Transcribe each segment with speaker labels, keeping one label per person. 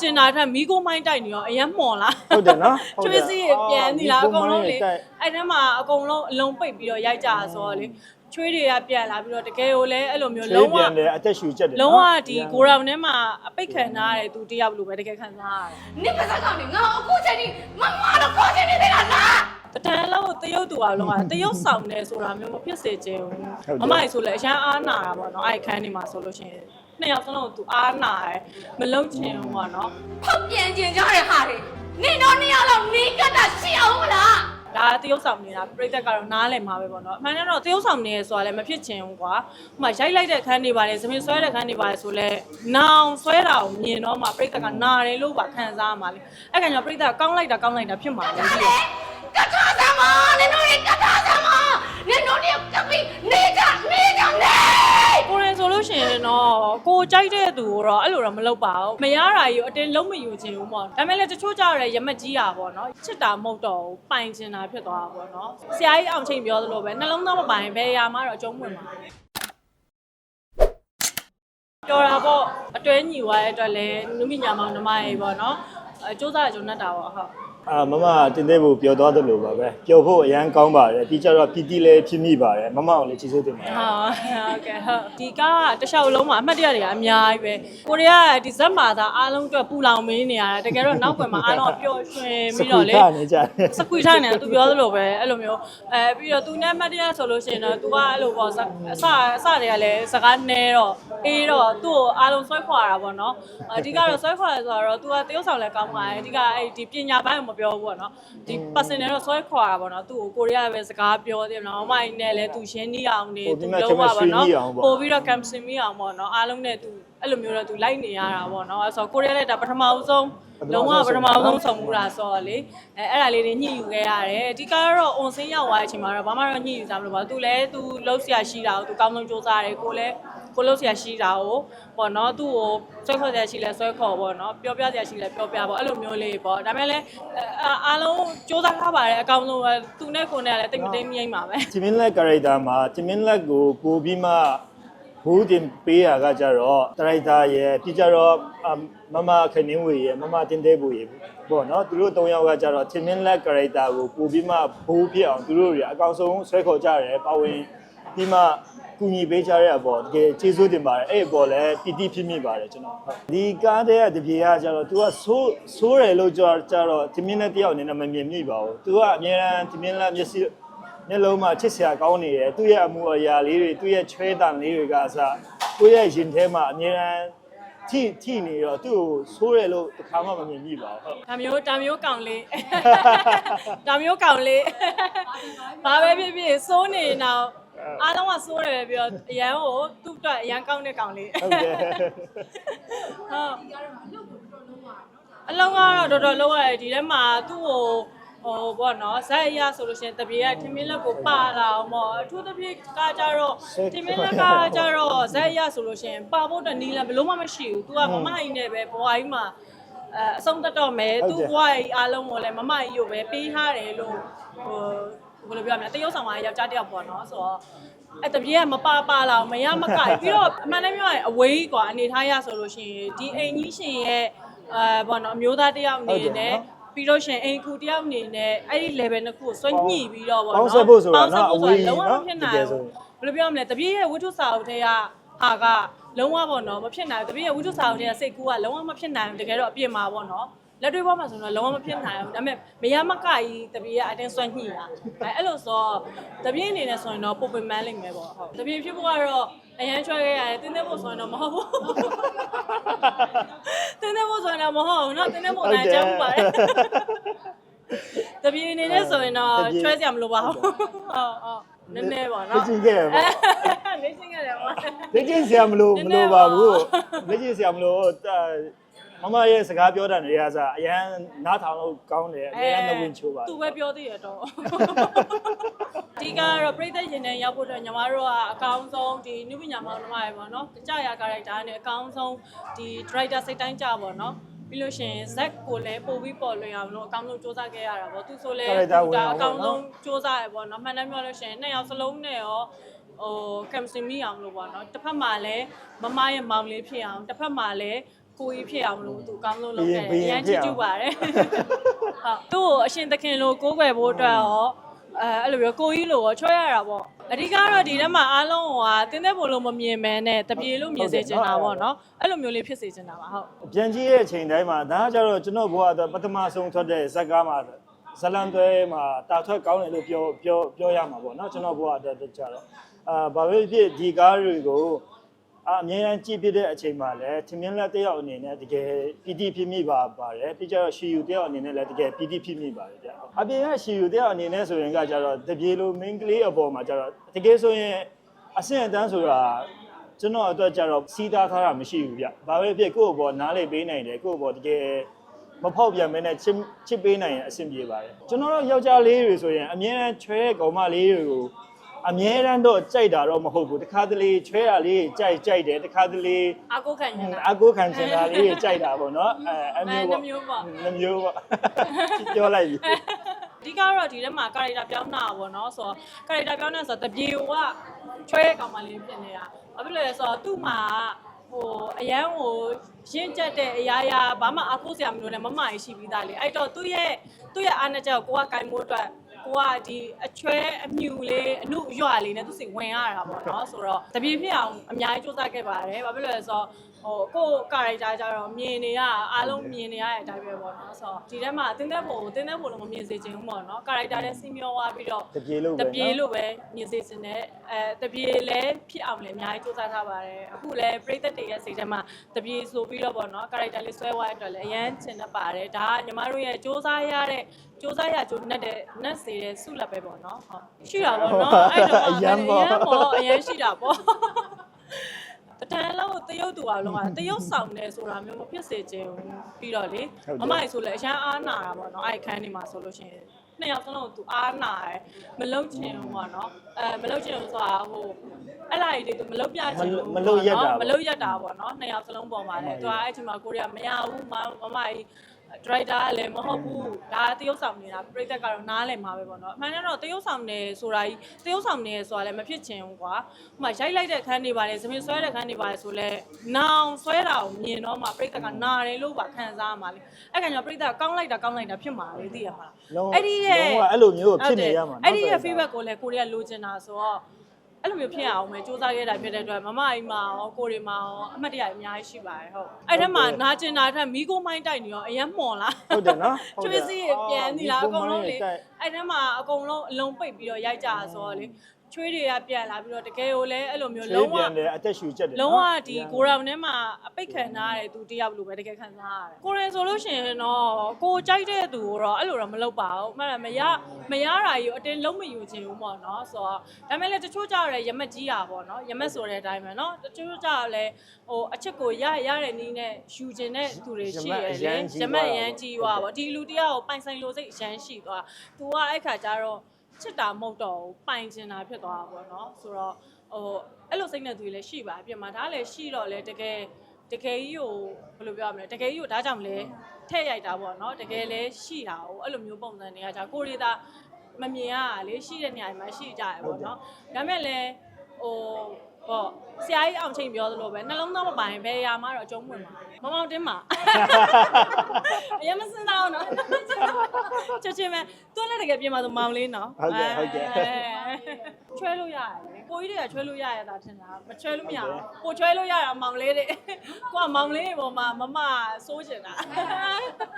Speaker 1: ကျင်တာထက်မီးကိုမိုင်းတိုက်နေရောအရင်မှော်လား
Speaker 2: ဟုတ်တယ်နော်ဟုတ်
Speaker 1: ကျွေး
Speaker 2: တယ်
Speaker 1: စီပြန်နေလားအ
Speaker 2: အော်
Speaker 1: ကုန်လုံးလေ
Speaker 2: မီးခိုးမိုင်းတိုက်
Speaker 1: အဲ့ထဲမှာအကုန်လုံးအလုံးပိတ်ပြီးတော့ရိုက်ကြတာဆိုတော့လေချွေးတွေကပြန်လာပြီးတော့တကယ်ကိုလည်းအဲ့လိုမျိုး
Speaker 2: လုံး
Speaker 1: လုံး
Speaker 2: ဝ
Speaker 1: ဝ
Speaker 2: ပြန်တယ်အသက်ရှူချက်တယ်
Speaker 1: လုံးဝ
Speaker 2: နော်
Speaker 1: ဒီကိုရောင်ထဲမှာအပိတ်ခံထားရတဲ့သူတယောက်လိုပဲတကယ်ခံစားရတယ်
Speaker 3: နင့်ပါစက်ကောင်နေငါအခုချိန်ထိမမတော့ခေါ်ချင်နေသေးလားလား
Speaker 1: တတန်းလုံးကိုတရုတ်တူအောင်လုံးကတရုတ်ဆောင်နေဆိုတာမျိုးမဖြစ်စေချင်ဘူးအမိုက်ဆိုလည်းအရန်အားနာတာပေါ့နော်အဲ့ခန်းနေမှာဆိုလို့ရှိရင် နှစ်ယောက်စလုံးသူအားနာတယ်မလုံးချင်ဘူးပေါ့နော်
Speaker 3: ဖောက်ပြန်ကျင်ကြတဲ့ဟာတွေနင့်တော့နှစ်ယောက်လောက်နေကတာရှိအောင်မလား
Speaker 1: ဒါတရုတ်ဆောင်နေတာပြိသက်ကတော့နားလည်မှာပဲပေါ့နော်အမှန်တမ်းတော့တရုတ်ဆောင်နေရဆိုတာလည်းမဖြစ်ချင်ဘူးကွာဟိုမှာရိုက်လိုက်တဲ့ခန်းတွေပါတယ်သမင်ဆွဲတဲ့ခန်းတွေပါတယ်ဆိုလဲနောင်ဆွဲတာကိုမြင်တော့မှပြိသက်ကနာတယ်လို့ပါခံစားရမှာလေအဲ့ကောင်ကျပြိသက်ကကောင်းလိုက်တာကောင်းလိုက်တာဖြစ်မှာလေဒီလို
Speaker 3: ကထာသမားနင်တို့တွေကထာသမားနင်တို့တွေကပြီးနေကြနေကြနေ
Speaker 1: ကိုရင်ဆိုလို့ရှိရင် တော့ကိုကြိုက်တဲ့သူကိုတော့အဲ့လိုတော့မလုပ်ပါဘူးမရတာကြီးကိုအတင်းလုံးမယူချင်ဘူးပေါ့ဒါပေမဲ့လည်းတချို့ကြရရမက်ကြီးတာပေါ့နော်ချစ်တာမဟုတ်တော့ဘူးပိုင်ချင်တာဖြစ်သွားတာပေါ့နော်ဆရာကြီးအောင်ချိန်ပြောသလိုပဲနှလုံးသားမပိုင်ဘယ်အရာမှတော့အကျုံးဝင်ပါပြောတာပေါ့အတွဲညီသွားတဲ့အတွက်လည်းနုမိညာမောင်နှမရေပေါ့နော်အဲစူးစမ်းကြုံနဲ့တာပေါ့ဟုတ်
Speaker 2: အာမမတင်သေးဖို့ပျော်သွားသလိုပါပဲပျော်ဖို့အရန်ကောင်းပါတယ်ပြီးကြတော့ပီတိလည်းဖြစ်မိပါတယ်မမအောင်လည်းကျေးဇူးတင်ပါတယ်
Speaker 1: ဟုတ်ဟုတ်ကဲ့ဟုတ်ဒီကားကတစ်လျှောက်လုံးမှာအမှတ်တရတွေကအများကြီးပဲကိုရီးယားကဒီဇက်မှာသာအားလုံးအတွက်ပူလောင်မင်းနေရတယ်တကယ်တော့နောက်ကွယ်မှာအားလုံးကပျော်ရွှင်
Speaker 2: စ
Speaker 1: ပြီး
Speaker 2: ကူ
Speaker 1: တော့လေ
Speaker 2: ထားနေကြတယ်
Speaker 1: စကွီထားနေတယ်သူပြောသလိုပဲအဲ့လိုမျိုးအဲပြီးတော့သူနဲ့အမှတ်တရဆိုလို့ရှိရင်တော့ तू ကအဲ့လိုပေါ့စအစအစတွေကလည်းစကားနဲတော့အေးတော့သူ့ကိုအားလုံးဆွဲခွာတာပေါ့နော်အဓိကတော့ဆွဲခွာရဆိုတော့ तू ကတရုတ်ဆောင်လည်းကောင်းပါတယ်အဓိကအဲ့ဒီပညာပိုင်းကိုမပြောဘူးပေါ့နော်ဒီ personal တော့ဆွဲခွာတာပေါ့နော်သူ့ကိုကိုရီးယားပဲစကားပြောတယ်နော်အမိုင်းနဲ့လည်းသူရှင်းနေအောင်နေ
Speaker 2: ပို့
Speaker 1: သူ
Speaker 2: ပြီးမှ
Speaker 1: လုံးဝပါနော်
Speaker 2: chemistry အောင်ပေါ့
Speaker 1: ပို့ပြီးတော့ camp ဆင်မိအောင်ပေါ့နော်အားလုံးနဲ့သူအဲ့လိုမျိုးတော့သူလိုက်နေရတာပေါ့နော်အဲ့ဆိုကိုရီးယားလည်းဒါပထမဦးဆုံးလုံးဝပထမဦးဆုံးဆောင်မှုတာဆိုတော့လေအဲအဲ့ဒါလေးတွေညှိယူခဲ့ရတယ်အဓိကကတော့ on scene ရောက်သွားတဲ့အချိန်မှာတော့ဘာမှတော့ညှိယူကြမလို့ပါသူလည်းသူလှုပ်ရှားရှိတာကိုသူကောင်းဆုံးစူးစမ်းတယ်ကိုလည်း ကိုလှုပ်ရှားရှိတာကိုပေါ့နော်သူ့ကိုဆွဲခေါ်စရာရှိလဲဆွဲခေါ်ပေါ့နော်ပြောပြစရာရှိလဲပြောပြပေါ့အဲ့လိုမျိုးလေးပေါ့ဒါပေမဲ့လည်းအားလုံးစူးစမ်းထားပါတယ်အကောင်းဆုံးပဲသူနဲ့ကိုနဲ့လည်းတိတ်မတိတ်မြိမ့်ပါပဲ
Speaker 2: ဂျမင်းလက် character မှာဂျမင်းလက်ကိုပို့ပြီးမှဘူးတင်ပေးရကကြတော့ character ရဲ့ပြီးကြတော့အမမခင်းင်းဝေရဲ့မမတင်သေးဘူးရေပေါ့နော်သူတို့၃ယောက်ကကြတော့ဂျမင်းလက် character ကိုပို့ပြီးမှဘူးဖြစ်အောင်သူတို့တွေအကောင်းဆုံးဆွဲခေါ်ကြတယ်ပါဝင်ပြီးမှ ကူညီပေးကြတဲ့အပေါ်တကယ်ကျေးဇူးတင်ပါတယ်အဲ့အပေါ်လည်းပီတိဖြစ်မိပါတယ်ကျွန်တော်ဟုတ်ဒီကားတဲ့ကတပြေကကြတော့ तू ကဆိုးဆိုးတယ်လို့ကြတော့ကြတော့ဂျမင်းလက်တယောက်အနေနဲ့မမြင်မိပါဘူး तू ကအများအားဂျမင်းလက်မျက်စိမျက်လုံးမှာချစ်စရာကောင်းနေတယ်သူ့ရဲ့အမှုအရာလေးတွေသူ့ရဲ့ချွဲတန်လေးတွေကအစကိုယ့်ရဲ့ရင်ထဲမှာအမြဲတမ်းထိထိနေတော့သူ့ကိုဆိုးတယ်လို့တစ်ခါမှမမြင်မိပါဘူးဟုတ်
Speaker 1: ဒါမျိုးဒါမျိုးကောင်လေးဒါမျိုးကောင်လေးဘာပဲဖြစ်ဖြစ်စိုးနေရင်တော့ အားလုံးကစိုးတယ်ပဲပြောအရန်ကိုသူ့အတွက်အရန်ကောင်းတဲ့ကောင်လေး
Speaker 2: ဟုတ်ကဲ့
Speaker 1: ဟုတ်အလုံးကတော့တော်တော်လုံးရတယ်ဒီထဲမှာသူ့ကိုဟိုဘောနော်ဇက်အရဆိုလို့ရှိရင်တပြေကထင်းမင်းလက်ကိုပါလာအောင်ပေါ့အထူးသဖြင့်ကကြတော့ထင်းမင်းလက်ကကြတော့ဇက်အရဆိုလို့ရှိရင်ပါဖို့တနီးလည်းဘလို့မှမရှိဘူး तू ကမမကြီးနဲ့ပဲဘွားကြီးမှာအဲအဆုံးတတ်တော့မယ်သူ့ဘွားကြီးအားလုံးကိုလည်းမမကြီးကိုပဲပေးထားတယ်လို့ဟို ဘယ်လိုပြောရမလဲတရုတ်ဆောင်ကယောက်ျားတစ်ယောက်ပေါ့နော်ဆိုတော့အဲ့တပြေကမပါပါလာအောင်မရမကပြီးတော့အမှန်တမ်းပြောရင်အဝေးกว่าအနေထားရဆိုလို့ရှိရင်ဒီအိမ်ကြီးရှင်ရဲ့အဲဘောနော်အမျိုးသားတစ်ယောက်အနေနဲ့ပြီးတော့ရှင်အိမ်ကူတစ်ယောက်အနေနဲ့အဲ့ဒီ level နှစ်ခုကိုစွန့်ညှိပြီးတော့ဗောနော်
Speaker 2: ပေါင်းဆက်ဖို့ဆိုတာနော်
Speaker 1: ပေါင်းဆက်ဖို့ဆိုတာ
Speaker 2: အဝေးကြီး
Speaker 1: လုံးဝမ
Speaker 2: နော်
Speaker 1: ဖြစ်
Speaker 2: တ
Speaker 1: နိုင်
Speaker 2: ကယ်
Speaker 1: ဘူး
Speaker 2: ဆို
Speaker 1: ဘယ်လိုပြောမလဲတပြေရဲ့ဝိထုစာအုပ်ထဲကဟာကလုံးဝပေါ့နော်မဖြစ်နိုင်ဘူးတပြေရဲ့ဝိထုစာအုပ်ထဲကစိတ်ကူးကလုံးဝမဖြစ်နိုင်ဘူးတကယ်တော့အပြစ်မှာပေါ့နော် လက်တွေ့ပေါ်မှာဆိုတော့လုံးဝမဖြစ်နိုင်ဘူးဒါပေမဲ့မရမကကြီးတပြေရဲ့အတင်းစွန့်ညှိတာအဲအဲ့လိုဆိုတော့တပြေအနေနဲ့ဆိုရင်တော့ပုံပင်မန်းလိမ့်မယ်ပေါ့ဟုတ်တပြေဖြစ်ဖို့ကတော့အရန်ချွဲခဲ့ရတယ်တင်းတဲ့ဖို့ဆိုရင်တော့မဟုတ်ဘူးတင်းတဲ့ဖို့ဆိုရင်တော့မဟုတ်ဘူးเนาะတင်းတဲ့ဖို့နိုင်ချမ်းမှုပါတယ် တပြေအနေနဲ့ဆိုရင်တော့ချွဲစရာမလိုပါဘူးဟုတ်ဟုတ်နည်းနည်းပါ
Speaker 2: လက်
Speaker 1: နော်
Speaker 2: ကျင်ခဲ့တယ်ပေါ့
Speaker 1: နေချင်းခဲ့တယ်ပေါ့
Speaker 2: လက်ကျင်ဆရာမလို့မလို့ပါဘူးလက်ကျင်ဆရာမလို့ မမရဲ့စကားပြောတာတွေကစားအရန်နားထောင်လို့ကောင်းတယ်အရန်သဝင်ချိုးပါ
Speaker 1: သူပဲပြောသေးရတော့ဒီကတော့ပြိသက်ရင်နဲ့ရောက်ဖို့အတွက်ညီမတို့ကအကောင်းဆုံးဒီနုပညာမောင်နှမရေပေါ့နော်ကြာရ character နဲ့အကောင်းဆုံးဒီ director စိတ်တိုင်းကြပါတော့ပြီးလို့ရှိရင် Zack ကိုလည်းပို့ပြီးပေါ်လွင်အောင်လို့အကောင်းဆုံးစူးစမ်းခဲ့ရတာပေါ့သူဆိုလည်းသူကအကောင်းဆုံးစူးစမ်းရပေါ့နော်မှန်တယ်ပြောလို့ရှိရင်နှစ်ယောက်စလုံးနဲ့ရောဟိုကမ်စင်မီအောင်လို့ပေါ့နော်တစ်ဖက်မှာလည်းမမရဲ့မောင်လေးဖြစ်အောင်တစ်ဖက်မှာလည်း ကိုကြီးဖြစ်အောင်လို့သူကောင်းလို့လုပ်ခဲ့
Speaker 2: ဘု
Speaker 1: တယ်
Speaker 2: ရင်
Speaker 1: အရန်
Speaker 2: ဘုရင်
Speaker 1: ချီးကျူးပါတယ်ဟုတ်သူ့ကိုအရှင်သခင်လိုကိုးကွယ်ဖို့အတွက်ရောအဲအဲ့လိုမျိုးကိုကြီးလိုရောချွဲရတာပေါ့အဓိကတော့ဒီထဲမှာအားလုံးကတင်းတဲ့ဘုံလို့မမြင်မဲနဲ့တပြေလို့မြင်စေချင်တာပေါ့နော်အဲ့လိုမျိုးလေးဖြစ်စေချင်တာပါဟုတ်
Speaker 2: ပြန်ကြည့်ရဲ့အချိန်တိုင်းမှာဒါကကြတော့ကျွန်တော်ဘဝတော့ပထမဆုံးထွက်တဲ့ဇက်ကားမှာဇလန်သွဲမှာတာထွက်ကောင်းတယ်လို့ပြောပြောပြောရမှာပေါ့နော်ကျွန်တော်ဘဝအတွက်ကြတော့အာဘာပဲဖြစ်ဒီကားတွေကို အာအမြဲတမ်းကြည့်ပြတဲ့အချိန်မှာလည်းထမင်းလက်တယောက်အနေနဲ့တကယ်ပီတိဖြစ်မိပါပါတယ်ပြီးကြတော့ရှီယူတယောက်အနေနဲ့လည်းတကယ်ပီတိဖြစ်မိပါတယ်ဗျအပြင်ကရှီယူတယောက်အနေနဲ့ဆိုရင်ကကြတော့တပြေလိုမင်းကလေးအပေါ်မှာကြတော့တကယ်ဆိုရင်အဆင့်အတန်းဆိုတာကျွန်တော်အတွက်ကြတော့စီးသားထားတာမရှိဘူးဗျ။ဘာပဲဖြစ်ကိုယ့်ဘောနားလေပေးနိုင်တယ်ကိုယ့်ဘောတကယ်မဖောက်ပြန်မဲနဲ့ချစ်ချစ်ပေးနိုင်ရင်အဆင်ပြေပါတယ်။ကျွန်တော်တို့ယောက်ျားလေးတွေဆိုရင်အမြဲတမ်းချွဲကောင်မလေးတွေကို အမြဲတမ်းတော့ကြိုက်တာတော့မဟုတ်ဘူး။တခါတလေချွဲရလေးကြိုက်ကြိုက်တယ်တခါတလေ
Speaker 1: အာကိုခံနေတာ
Speaker 2: အကိုခံချင်တာလေးကြိုက်တာပေါ့နော်။အဲအမျိုးပေါ့
Speaker 1: အဲနှမျိုးပေါ့
Speaker 2: နှမျိုးပေါ့ပြောလိုက်ပြီ
Speaker 1: အဓိကတော့ဒီထဲမှာ character ပြောင်းတာပေါ့နော်ဆိုတော့ character ပြောင်းတာဆိုတော့တပြေကချွဲကောင်မလေးဖြစ်နေတာဘာဖြစ်လို့လဲဆိုတော့သူ့မှာဟိုအရန်ဟိုရင့်ကျက်တဲ့အရာရာဘာမှအဖို့စရာမလိုနဲ့မမကြီးရှိပြီးသားလေအဲ့တော့သူ့ရဲ့သူ့ရဲ့အားနဲ့ချက်ကိုကိုကဂိုင်းမိုးအတွက် ကိုကဒီအချွဲအမြူလေးအနုရွာလေးနဲ့သူစီဝင်ရတာပေါ့နော်ဆိုတော့တပြေဖြစ်အောင်အများကြီးစူးစမ်းခဲ့ပါတယ်ဘာဖြစ်လို့လဲဆိုတော့ ဟိုကိုယ်ကာရိုက်တာကြတော့မြင်နေရအားလုံးမြင်နေရတဲ့အတိုင်းပဲပေါ့နော်ဆိုတော့ဒီထဲမှာတင်းတဲ့ပုံကိုတင်းတဲ့ပုံလို့မမြင်စေချင်ဘူးပေါ့နော်ကာရိုက်တာနဲ့စီမျောသွားပြီးတော့
Speaker 2: တပြေလို့ပဲ
Speaker 1: တ
Speaker 2: နော်
Speaker 1: ပြေလို့ပဲမြင်စေချင်တယ်အဲတပြေလည်းဖြစ်အောင်လည်းအများကြီးစူးစမ်းထားပါတယ်အခုလည်းပရိသတ်တွေရဲ့စိတ်ထဲမှာတပြေဆိုပြီးတော့ပေါ့နော်ကာရိုက်တာလေးဆွဲသွားတဲ့အတွက်လည်းအရန်ချင်တတ်ပါတယ်ဒါကညီမတို့ရဲ့စူးစမ်းရတဲ့စူးစမ်းရကြိုးနဲ့တဲ့နတ်စေတဲ့ဆုလက်ပဲပေါ့နော်ဟုတ်ရှိတာပေါ့နော်အဲ့တော့
Speaker 2: အရန်ပေါ့
Speaker 1: အရန်ပေါ့အရန်ရှိတာပေါ့ တတန်းလောက်တရုတ်တူအောင်လုံးကတရုတ်ဆောင်နေဆိုတာမျိုးမဖြစ်စေချင်ဘူးပြီးတော့လေ
Speaker 2: ဟုတ်တယ်
Speaker 1: မမကြီးဆိုလည်းအရန်အားနာတာပေါ့နော်အဲ့ဒီခန်းနေမှာဆိုလို့ရှိရင်နှစ်ယောက်စလုံးသူအားနာတယ်မလုံချင်ဘူးပေါ့နော်အဲမလုံချင်ဘူးဆိုတာဟိုအဲ့လာကြီးတွေသူမလုံပြချင်ဘူး
Speaker 2: မလုံရက်တာပေါ့
Speaker 1: မလုံရက်တာပေါ့နော်နှစ်ယောက်စလုံးပေါ်မှာလေသူကအဲ့ဒီမှာကိုရီးယားမရဘူးမမမကြီး ဒရိုက်တာလည်းမဟုတ်ဘူးဒါတရုတ်ဆောင်နေတာပြိသက်ကတော့နားလည်မှာပဲပေါ့နော်အမှန်တမ်းတော့တရုတ်ဆောင်နေဆိုတာကြီးတရုတ်ဆောင်နေဆိုတာလည်းမဖြစ်ချင်ဘူးကွာဟိုမှာရိုက်လိုက်တဲ့ခန်းတွေပါလေသမီးဆွဲတဲ့ခန်းတွေပါလေဆိုလဲနောင်ဆွဲတာကိုမြင်တော့မှပြိသက်ကနာတယ်လို့ပါခံစားရမှာလေအဲ့ကကြောင့်ပြိသက်ကကောင်းလိုက်တာကောင်းလိုက်တာဖြစ်မှာလေသိရမှာ
Speaker 2: လုံးဝ
Speaker 1: အဲ့ဒီရဲ့
Speaker 2: လုံးဝအဲ့လိုမျိုးဖြစ်နေရမှာနော်
Speaker 1: အဲ့ဒီရဲ့
Speaker 2: တော်တော်
Speaker 1: feedback ကိုလည်းကိုရီးယားလိုချင်တာဆိုတော့ အဲ့လိုမျိုးဖြစ်အောင်ပဲစူးစမ်းခဲ့တာဖြစ်တဲ့အတွက်မမအိမ်မှာရောကိုရီမှာရောအမှတ်တရအများကြီးရှိပါတယ်ဟုတ်အဲ့ထက်မှာနာကျင်တာထက်မီးကိုမိုင်းတိုက်နေရောအရင်မှွန်လား
Speaker 2: ဟုတ်တယ်နော်ဟုတ်
Speaker 1: ကျွ
Speaker 2: တယ်ေး
Speaker 1: စီပြန်နေလားအကုန်လုံးလေ
Speaker 2: ဒီကုန်းမိုင်းတိုက်
Speaker 1: အဲ့ထက်မှာအကုန်လုံးအလုံးပိတ်ပြီးတော့ရိုက်ကြတာဆိုတော့လေ ချွေးတွေကပြန်လာပြီးတော့တကယ်ကိုလည်းအဲ့လိုမျိုး
Speaker 2: လုံး
Speaker 1: လုံး
Speaker 2: ဝ
Speaker 1: ဝ
Speaker 2: တယ်အသက်ရှူချက်တယ်
Speaker 1: လုံးဝဒီကိုရောင်ထဲမှာအပိတ်ခံထားရတဲ့သူတယောက်လိုပဲတကယ်ခံစားရတယ်ကိုရင်ဆိုလို့ရှိရင်တော့ကိုကြိုက်တဲ့သူကိုတော့အဲ့လိုတော့မလုပ်ပါဘူးအမှန်တယ်မရမရတာကြီးကိုအတင်းလုံးမယူချင်ဘူးပေါ့နော်ဆိုတော့ဒါပေမဲ့လည်းတချို့ကြတော့လည်းရမက်ကြီးတာပေါ့နော်ရမက်ဆိုတဲ့အတိုင်းပဲနော်တချို့ကြတော့လည်းဟိုအချက်ကိုရရတဲ့နီးနဲ့ယူချင်တဲ့သူတွေရှိရလေရမက်ရမ်းကြီးသွားပေါ့ဒီလူတယောက်ကိုပိုင်ဆိုင်လို့စိတ်ရမ်းရှိသွားသူကအဲ့ခါကျတော့ ချစ်တာမဟုတ်တော့ဘူးပိုင်ချင်တာဖြစ်သွားတာပေါ့နော်ဆိုတော့ဟိုအဲ့လိုစိတ်နဲ့သူတွေလည်းရှိပါအပြင်မှာဒါလည်းရှိတော့လေတကယ်တကယ်ကြီးကိုဘယ်လိုပြောရမလဲတကယ်ကြီးကိုဒါကြောင့်လဲထဲ့ရိုက်တာပေါ့နော်တကယ်လဲရှိတာ哦အဲ့လိုမျိုးပုံစံတွေကဒါကိုရီတာမမြင်ရတာလေရှိတဲ့နေရာမှာရှိကြရပေါ့နော်ဒါမဲ့လည်းဟို ပေါ့ဆရာကြီးအောင်ချိန်ပြောသလိုပဲနှလုံးသားမပိုင်ဘယ်အရာမှတော့အကျုံးဝင်မှာမမောင်တင်းမှာအရင်မစင်တော့နော်ချက်ချင်းပဲသူလည်းတကယ်ပြင်မှာဆိုမောင်လေးနော်
Speaker 2: ဟုတ်ကဲ့ဟုတ်ကဲ့
Speaker 1: ချွဲလို့ရတယ်လေကိုကြီးတွေကချွဲလို့ရရတာထင်တာမချွဲလို့မရဘူးကိုချွဲလို့ရတာမောင်လေးတွေကိုကမောင်လေးတွေပေါ်မှာမမစိုးချင်တာ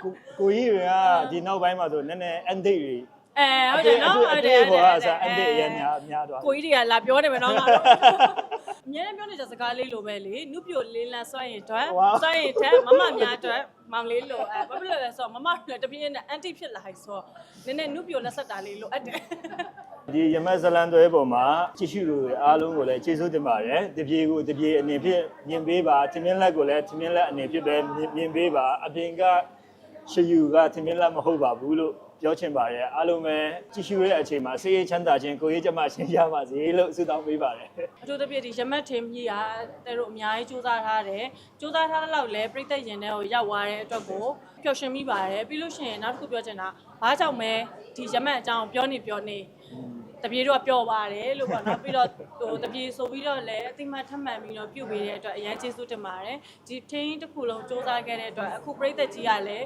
Speaker 2: ကိုကိုကြီးတွေကဒီနောက်ပိုင်းမှာဆိုနည်းနည်းအန်ဒိတ်တွေ
Speaker 1: အဲဟုတ်တယ်နော်
Speaker 2: အတေးဘောကဆိုအန်ဒိတ်အရင်များများသွား
Speaker 1: ကိုကြီးတွေကလာပြောနေမယ်နော်ငါတို့အများနဲ့ပြောနေကြစကားလေးလိုပဲလေနုပြိုလေးလန်းစွန့်ရင်အတွက်စွန့်ရင်ထက်မမများအတွက်မောင်လေးလိုအဲဘာဖြစ်လို့လဲဆိုတော့မမလည်းတပြင်းနဲ့အန်တီဖြစ်လာပြီဆိုတော့နည်းနည်းနုပြိုလက်ဆက်တာလေးလိုအပ်တယ်
Speaker 2: ဒီရမက်ဇလန်သွဲပေါ်မှာကြည့်ရှုလူတွေအားလုံးကိုလည်းကျေးဇူးတင်ပါတယ်တပြေကိုတပြေအနေဖြင့်မြင်ပေးပါသမင်းလက်ကိုလည်းသမင်းလက်အနေဖြင့်ပဲမြင်ပေးပါအပြင်ကရှယူကသမင်းလက်မဟုတ်ပါဘူးလို့ ပြောချင်ပါတယ်အားလုံးပဲကြည့်ရှုတဲ့အချိန်မှာစိတ်ရချမ်းသာခြင်းကိုယ်ရေးကြမ်းမှရှင်းရပါစေလို့ဆုတောင်းပေးပါတယ်
Speaker 1: အထူးသဖြင့်ဒီရမတ်ထင်ကြီးကတဲတို့အများကြီးစူးစမ်းထားတယ်စူးစမ်းထားတဲ့လောက်လဲပြိသက်ရင်ထဲကိုရောက်သွားတဲ့အတွက်ကိုပျော်ရွှင်မိပါတယ်ပြီးလို့ရှိရင်နောက်တစ်ခုပြောချင်တာဘာကြောင့်မဲဒီရမတ်အကြောင်းပြောနေပြောနေ တပြေတော့ပျော်ပါတယ်လို့ပေါ့နော်ပြီးတော့ဟိုတပြေဆိုပြီးတော့လည်းအတိမတ်ထပ်မှန်ပြီးတော့ပြုတ်ပေးတဲ့အတွက်အရင်ကျေးဇူးတင်ပါတယ်ဒီထင်းတစ်ခုလုံးစူးစမ်းခဲ့တဲ့အတွက်အခုပြည်သက်ကြီးကလည်း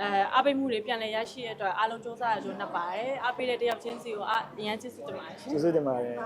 Speaker 1: အဲအားပေးမှုတွေပြန်လည်ရရှိတဲ့အတွက်အားလုံးစူးစမ်းရကြုံနေပါတယ်အားပေးတဲ့တယောက်ချင်းစီကိုအရင်ကျေးဇူးတင်ပါတယ်ရှင်
Speaker 2: ကျေးဇူးတင်ပါတယ်